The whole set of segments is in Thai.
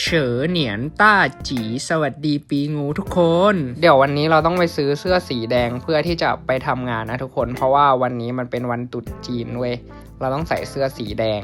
เฉอเหนียนต้าจีสวัสดีปีงูทุกคน เดี๋ยววันนี้เราต้องไปซื้อเสื้อสีแดงเพื่อที่จะไปทำงานนะทุกคน เพราะว่าวันนี้มันเป็นวันตรุษจีนเว้ยเราต้องใส่เสื้อสีแดง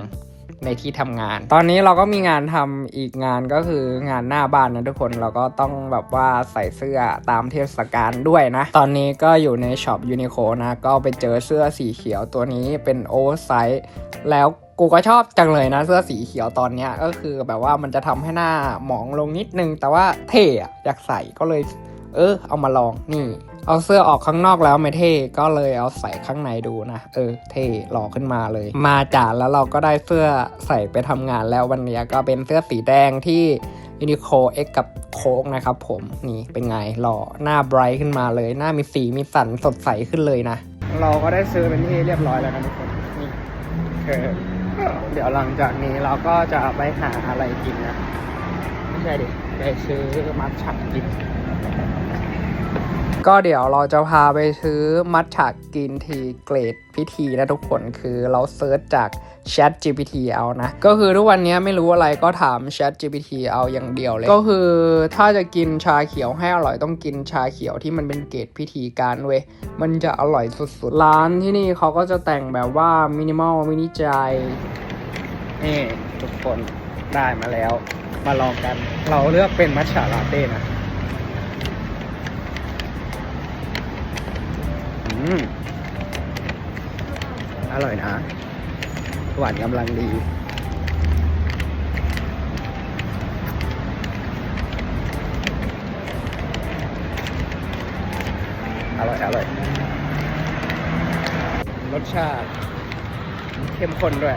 ในที่ทำงาน ตอนนี้เราก็มีงานทำอีกงานก็คืองานหน้าบ้านนะทุกคน เราก็ต้องแบบว่าใส่เสื้อตามเทศกาลด้วยนะ ตอนนี้ก็อยู่ในช็อปยูนิโคนะ ก็ไปเจอเสื้อสีเขียวตัวนี้เป็นโอเวอร์ไซส์แล้ว กูก็ชอบจังเลยนะเสื้อสีเขียวตอนเนี้ยก็คือแบบว่ามันจะทำให้หน้าหมองลงนิดนึง แต่ว่าเท่อยากใส่ก็เลย เออ เอามาลองนี่ เอาเสื้อออกข้างนอกแล้วไม่เท่ก็เลยเอาใส่ข้างในดูนะเออ เท่หล่อขึ้นมาเลย มาจาแล้วเราก็ได้เสื้อใส่ไปทำงานแล้ววันนี้ก็เป็นเสื้อสีแดงที่ยูนิโคเอ็กกับโค้กนะครับผมนี่เป็นไงหล่อหน้าไบรท์ขึ้นมาเลย หน้ามีสีมีสันสดใสขึ้นเลยนะ เราก็ได้ซื้อเป็นที่เรียบร้อยแล้วนะทุกคนนี่เออ เดี๋ยวหลังจากนี้เราก็จะไปหาอะไรกินนะ ไม่ใช่ดิ ไปซื้อมัทฉะกิน ก็เดี๋ยวเราจะพาไปซื้อมัทฉะกินทีเกรดพิธีนะทุกคนคือเราเซิร์ชจาก Chat GPT เอานะ ก็คือทุกวันนี้ไม่รู้อะไรก็ถาม Chat GPT เอาอย่างเดียวเลย ก็คือถ้าจะกินชาเขียวให้อร่อยต้องกินชาเขียวที่มันเป็นเกรดพิธีการเว้ยมันจะอร่อยสุดๆ ร้านที่นี่เขาก็จะแต่งแบบว่ามินิมอลมินิจายนี่ทุกคนได้มาแล้ว มาลองกัน เราเลือกเป็นมัทฉะลาเต้นะ อร่อยนะ หวานกำลังดีอร่อย อร่อย รสชาติ เข้มข้นด้วย